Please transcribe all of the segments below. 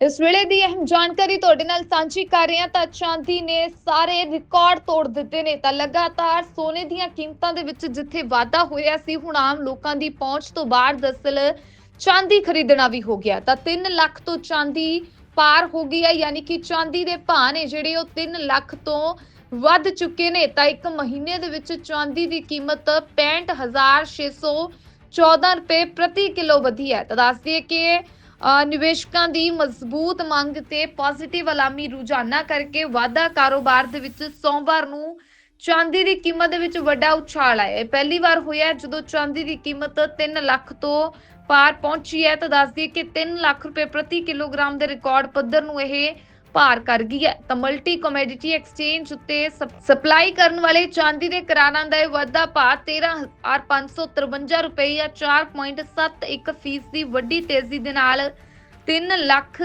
ਇਸ ਵੇਲੇ ਦੀ ਅਹਿਮ ਜਾਣਕਾਰੀ ਤੁਹਾਡੇ ਨਾਲ ਸਾਂਝੀ ਕਰ ਰਹੇ ਹਾਂ। ਤਾਂ ਚਾਂਦੀ ਨੇ ਸਾਰੇ ਰਿਕਾਰਡ ਤੋੜ ਦਿੱਤੇ ਨੇ। ਤਾਂ ਲਗਾਤਾਰ ਸੋਨੇ ਦੀਆਂ ਕੀਮਤਾਂ ਦੇ ਵਿੱਚ ਜਿੱਥੇ ਵਾਧਾ ਹੋਇਆ ਸੀ, ਹੁਣ ਆਮ ਲੋਕਾਂ ਦੀ ਪਹੁੰਚ ਤੋਂ ਬਾਹਰ ਦਰਅਸਲ ਚਾਂਦੀ ਖਰੀਦਣਾ ਵੀ ਹੋ ਗਿਆ। ਤਾਂ 3 ਲੱਖ ਤੋਂ ਚਾਂਦੀ ਪਾਰ ਹੋ ਗਈ ਹੈ। ਯਾਨੀ ਕਿ ਚਾਂਦੀ ਦੇ ਭਾਅ ਨੇ ਜਿਹੜੇ ਉਹ 3 ਲੱਖ ਤੋਂ ਵੱਧ ਚੁੱਕੇ ਨੇ। ਤਾਂ ਇੱਕ ਮਹੀਨੇ ਦੇ ਵਿੱਚ ਚਾਂਦੀ ਦੀ ਕੀਮਤ 65614 ਰੁਪਏ ਪ੍ਰਤੀ ਕਿਲੋ ਵਧੀ ਹੈ। ਤਾਂ ਦੱਸ ਦਈਏ ਕਿ ਨਿਵੇਸ਼ਕਾਂ ਦੀ ਮਜ਼ਬੂਤ ਮੰਗ ਤੇ ਪੋਜ਼ਿਟਿਵ ਅਲਾਮੀ ਰੁਝਾਨਾਂ ਕਰਕੇ ਵਾਧਾ ਕਾਰੋਬਾਰ ਦੇ ਵਿੱਚ ਸੋਮਵਾਰ ਨੂੰ ਚਾਂਦੀ ਦੀ ਕੀਮਤ ਦੇ ਵਿੱਚ ਵੱਡਾ ਉਛਾਲ ਆਇਆ ਪਹਿਲੀ ਵਾਰ ਹੋਇਆ ਜਦੋਂ ਚਾਂਦੀ ਦੀ ਕੀਮਤ 3 ਲੱਖ ਤੋਂ ਪਾਰ ਪਹੁੰਚੀ ਹੈ। ਤਾਂ ਦੱਸਦੀ ਦਈਏ ਕਿ 3 ਲੱਖ ਰੁਪਏ ਪ੍ਰਤੀ ਕਿਲੋਗ੍ਰਾਮ ਦੇ ਰਿਕਾਰਡ ਪੱਧਰ ਨੂੰ ਇਹ ਪਾਰ ਕਰ ਗਈ ਹੈ। ਤਾਂ ਮਲਟੀ ਕਮੋਡਿਟੀ ਐਕਸਚੇਂਜ ਉੱਤੇ ਸਪਲਾਈ ਕਰਨ ਵਾਲੇ ਚਾਂਦੀ ਦੇ ਕਰਾਰਾਂ ਦਾ ਇਹ ਵਾਧਾ ਭਾਅ 13553 ਰੁਪਏ ਜਾਂ 4.71 ਫੀਸ ਦੀ ਵੱਡੀ ਤੇਜ਼ੀ ਦੇ ਨਾਲ 3 ਲੱਖ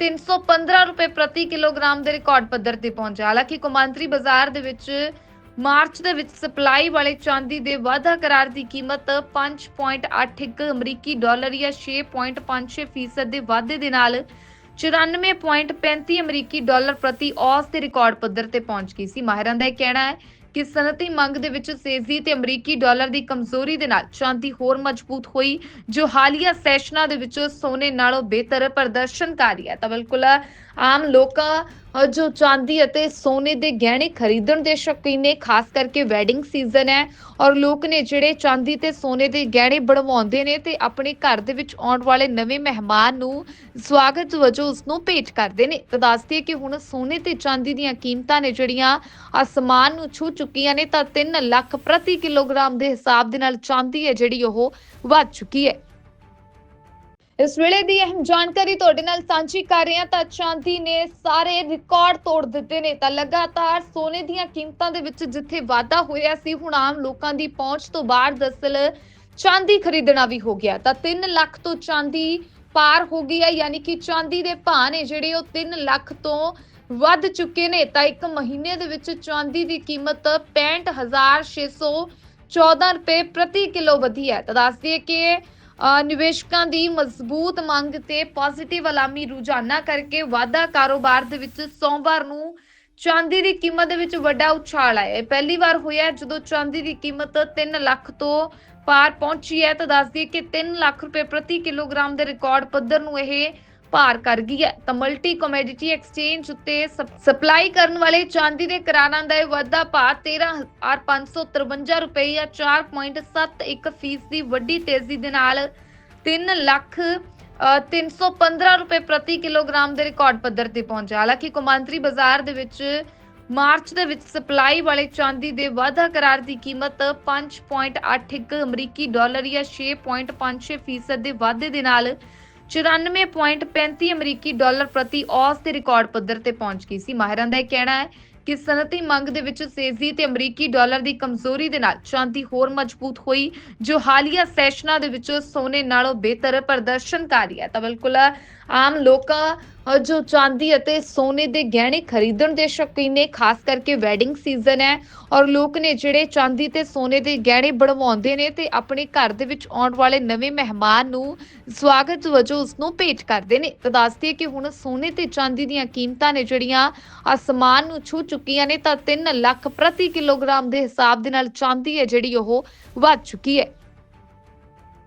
315 ਰੁਪਏ ਪ੍ਰਤੀ ਕਿਲੋਗ੍ਰਾਮ ਦੇ ਰਿਕਾਰਡ ਪੱਧਰ ਤੇ ਪਹੁੰਚਿਆ। ਹਾਲਾਂਕਿ ਕੌਮਾਂਤਰੀ ਬਾਜ਼ਾਰ ਦੇ ਵਿੱਚ ਮਾਰਚ ਦੇ ਵਿੱਚ ਸਪਲਾਈ ਵਾਲੇ ਚਾਂਦੀ ਦੇ ਵਾਧਾ ਕਰਾਰ ਦੀ ਕੀਮਤ 5.81 ਅਮਰੀਕੀ ਡਾਲਰ ਜਾਂ 6.56 ਫੀਸਦ ਦੇ ਵਾਧੇ ਦੇ ਨਾਲ 94.35 ਅਮਰੀਕੀ ਡਾਲਰ ਪ੍ਰਤੀ ਔਸ ਦੇ ਰਿਕਾਰਡ ਪੱਧਰ ਤੇ ਪਹੁੰਚ ਗਈ ਸੀ। ਮਾਹਿਰਾਂ ਦਾ ਇਹ ਕਹਿਣਾ ਹੈ ਕਿ ਸਨਅਤੀ ਮੰਗ ਦੇ ਵਿੱਚ ਤੇਜ਼ੀ ਤੇ ਅਮਰੀਕੀ ਡਾਲਰ ਦੀ ਕਮਜ਼ੋਰੀ ਦੇ ਨਾਲ ਚਾਂਦੀ ਹੋਰ ਮਜ਼ਬੂਤ ਹੋਈ, ਜੋ ਹਾਲੀਆ ਸੈਸ਼ਨਾਂ ਦੇ ਵਿੱਚ ਸੋਨੇ ਨਾਲੋਂ ਬਿਹਤਰ ਪ੍ਰਦਰਸ਼ਨ ਕਰ ਰਹੀ ਹੈ। ਤਾਂ ਬਿਲਕੁਲ ਆਮ ਲੋਕਾਂ ਜੋ ਚਾਂਦੀ ਅਤੇ ਸੋਨੇ ਦੇ ਗਹਿਣੇ ਖਰੀਦਣ ਦੇ ਸ਼ੌਕੀਨ ਨੇ, ਖਾਸ ਕਰਕੇ ਵੈਡਿੰਗ ਸੀਜ਼ਨ ਹੈ ਔਰ ਲੋਕ ਨੇ ਜਿਹੜੇ ਚਾਂਦੀ ਤੇ ਸੋਨੇ ਦੇ ਗਹਿਣੇ ਬਣਵਾਉਂਦੇ ਨੇ ਤੇ ਆਪਣੇ ਘਰ ਦੇ ਵਿੱਚ ਆਉਣ ਵਾਲੇ ਨਵੇਂ ਮਹਿਮਾਨ ਨੂੰ ਸਵਾਗਤ ਵਜੋਂ ਉਸ ਨੂੰ ਭੇਟ ਕਰਦੇ ਨੇ। ਤਾਂ ਦੱਸਦੀ ਹੈ ਕਿ ਹੁਣ ਸੋਨੇ ਤੇ ਚਾਂਦੀ ਦੀਆਂ ਕੀਮਤਾਂ ਨੇ ਜਿਹੜੀਆਂ ਅਸਮਾਨ ਨੂੰ ਛੂ ਚੁੱਕੀਆਂ ਨੇ, ਤਾਂ 3 ਲੱਖ ਪ੍ਰਤੀ ਕਿਲੋਗ੍ਰਾਮ ਦੇ ਹਿਸਾਬ ਦੇ ਨਾਲ ਚਾਂਦੀ ਹੈ ਜਿਹੜੀ ਉਹ ਵੱਧ ਚੁੱਕੀ ਹੈ। ਇਸ ਵੇਲੇ ਦੀ ਅਹਿਮ ਜਾਣਕਾਰੀ ਤੁਹਾਡੇ ਨਾਲ ਸਾਂਝੀ ਕਰ ਰਹੇ ਹਾਂ ਤਾਂ ਚਾਂਦੀ ਨੇ ਸਾਰੇ ਰਿਕਾਰਡ ਤੋੜ ਦਿੱਤੇ ਨੇ। ਤਾਂ ਲਗਾਤਾਰ ਸੋਨੇ ਦੀਆਂ ਕੀਮਤਾਂ ਦੇ ਵਿੱਚ ਜਿੱਥੇ ਵਾਧਾ ਹੋਇਆ ਸੀ, ਹੁਣ ਆਮ ਲੋਕਾਂ ਦੀ ਪਹੁੰਚ ਤੋਂ ਬਾਹਰ ਦਰਅਸਲ ਚਾਂਦੀ ਖਰੀਦਣਾ ਵੀ ਹੋ ਗਿਆ। ਤਾਂ 3 ਲੱਖ ਤੋਂ ਚਾਂਦੀ ਪਾਰ ਹੋ ਗਈ ਹੈ, ਯਾਨੀ ਕਿ ਚਾਂਦੀ ਦੇ ਭਾਅ ਨੇ ਜਿਹੜੇ ਉਹ 3 ਲੱਖ ਤੋਂ ਵੱਧ ਚੁੱਕੇ ਨੇ। ਤਾਂ ਇੱਕ ਮਹੀਨੇ ਦੇ ਵਿੱਚ ਚਾਂਦੀ ਦੀ ਕੀਮਤ 65614 ਰੁਪਏ ਪ੍ਰਤੀ ਕਿਲੋ ਵਧੀ ਹੈ। ਤਾਂ ਦੱਸ ਦਈਏ ਕਿ ਨਿਵੇਸ਼ਕਾਂ ਦੀ ਮਜ਼ਬੂਤ ਮੰਗ ਤੇ ਪੋਜ਼ਿਟਿਵ ਅਲਾਮੀ ਰੁਝਾਨਾਂ ਕਰਕੇ ਵਾਧਾ ਕਾਰੋਬਾਰ ਦੇ ਵਿੱਚ ਸੋਮਵਾਰ ਨੂੰ ਚਾਂਦੀ ਦੀ ਕੀਮਤ ਦੇ ਵਿੱਚ ਵੱਡਾ ਉਛਾਲ ਆਇਆ। ਹੈ ਪਹਿਲੀ ਵਾਰ ਹੋਇਆ ਜਦੋਂ ਚਾਂਦੀ ਦੀ ਕੀਮਤ 3 ਲੱਖ ਤੋਂ ਪਾਰ ਪਹੁੰਚੀ ਹੈ। ਤਾਂ ਦੱਸਦੀ ਦਈਏ ਕਿ 3 ਲੱਖ ਰੁਪਏ ਪ੍ਰਤੀ ਕਿਲੋਗ੍ਰਾਮ ਦੇ ਰਿਕਾਰਡ ਪੱਧਰ ਨੂੰ ਇਹ ਭਾਰ ਕਰ ਗਈ ਹੈ। ਤਾਂ ਮਲਟੀ ਕਮੋਡਿਟੀ ਐਕਸਚੇਂਜ ਉੱਤੇ ਸਪਲਾਈ ਕਰਨ ਵਾਲੇ ਚਾਂਦੀ ਦੇ ਕਰਾਰਾਂ ਦਾ ਇਹ ਵਾਧਾ ਭਾਅ 13553 ਰੁਪਏ ਜਾਂ 4.71 ਫੀਸ ਦੀ ਵੱਡੀ ਤੇਜ਼ੀ ਦੇ ਨਾਲ 3 ਲੱਖ 315 ਰੁਪਏ ਪ੍ਰਤੀ ਕਿਲੋਗ੍ਰਾਮ ਦੇ ਰਿਕਾਰਡ ਪੱਧਰ ਤੇ ਪਹੁੰਚਿਆ। ਹਾਲਾਂਕਿ ਕੌਮਾਂਤਰੀ ਬਾਜ਼ਾਰ ਦੇ ਵਿੱਚ ਮਾਰਚ ਦੇ ਵਿੱਚ ਸਪਲਾਈ ਵਾਲੇ ਚਾਂਦੀ ਦੇ ਵਾਧਾ ਕਰਾਰ ਦੀ ਕੀਮਤ 5.81 ਅਮਰੀਕੀ ਡਾਲਰ ਜਾਂ 6.56 ਫੀਸਦ ਦੇ ਵਾਧੇ ਦੇ ਨਾਲ 94.35 ਅਮਰੀਕੀ ਡਾਲਰ ਪ੍ਰਤੀ ਔਸ ਦੇ ਰਿਕਾਰਡ ਪੱਧਰ ਤੇ ਪਹੁੰਚ ਗਈ ਸੀ। ਮਾਹਿਰਾਂ ਦਾ ਇਹ ਕਹਿਣਾ ਹੈ ਕਿ ਸਨਅਤੀ ਮੰਗ ਦੇ ਵਿੱਚ ਤੇਜ਼ੀ ਤੇ ਅਮਰੀਕੀ ਡਾਲਰ ਦੀ ਕਮਜ਼ੋਰੀ ਦੇ ਨਾਲ ਚਾਂਦੀ ਹੋਰ ਮਜ਼ਬੂਤ ਹੋਈ, ਜੋ ਹਾਲੀਆ ਸੈਸ਼ਨਾਂ ਦੇ ਵਿੱਚ ਸੋਨੇ ਨਾਲੋਂ ਬਿਹਤਰ ਪ੍ਰਦਰਸ਼ਨ ਕਰ ਰਹੀ ਹੈ। ਤਾਂ ਬਿਲਕੁਲ ਆਮ ਲੋਕਾਂ ਜੋ ਚਾਂਦੀ ਅਤੇ ਸੋਨੇ ਦੇ ਗਹਿਣੇ ਖਰੀਦਣ ਦੇ ਸ਼ੌਕੀਨ ਨੇ, ਖਾਸ ਕਰਕੇ ਵੈਡਿੰਗ ਸੀਜ਼ਨ ਹੈ ਔਰ ਲੋਕ ਨੇ ਜਿਹੜੇ ਚਾਂਦੀ ਤੇ ਸੋਨੇ ਦੇ ਗਹਿਣੇ ਬਣਵਾਉਂਦੇ ਨੇ ਤੇ ਆਪਣੇ ਘਰ ਦੇ ਵਿੱਚ ਆਉਣ ਵਾਲੇ ਨਵੇਂ ਮਹਿਮਾਨ ਨੂੰ ਸਵਾਗਤ ਵਜੋਂ ਉਸ ਨੂੰ ਭੇਟ ਕਰਦੇ ਨੇ। ਤਾਂ ਦੱਸਦੀ ਹੈ ਕਿ ਹੁਣ ਸੋਨੇ ਤੇ ਚਾਂਦੀ ਦੀਆਂ ਕੀਮਤਾਂ ਨੇ ਜਿਹੜੀਆਂ ਅਸਮਾਨ ਨੂੰ ਛੂ ਚੁੱਕੀਆਂ ਨੇ, ਤਾਂ 3 ਲੱਖ ਪ੍ਰਤੀ ਕਿਲੋਗ੍ਰਾਮ ਦੇ ਹਿਸਾਬ ਦੇ ਨਾਲ ਚਾਂਦੀ ਹੈ ਜਿਹੜੀ ਉਹ ਵੱਧ ਚੁੱਕੀ ਹੈ।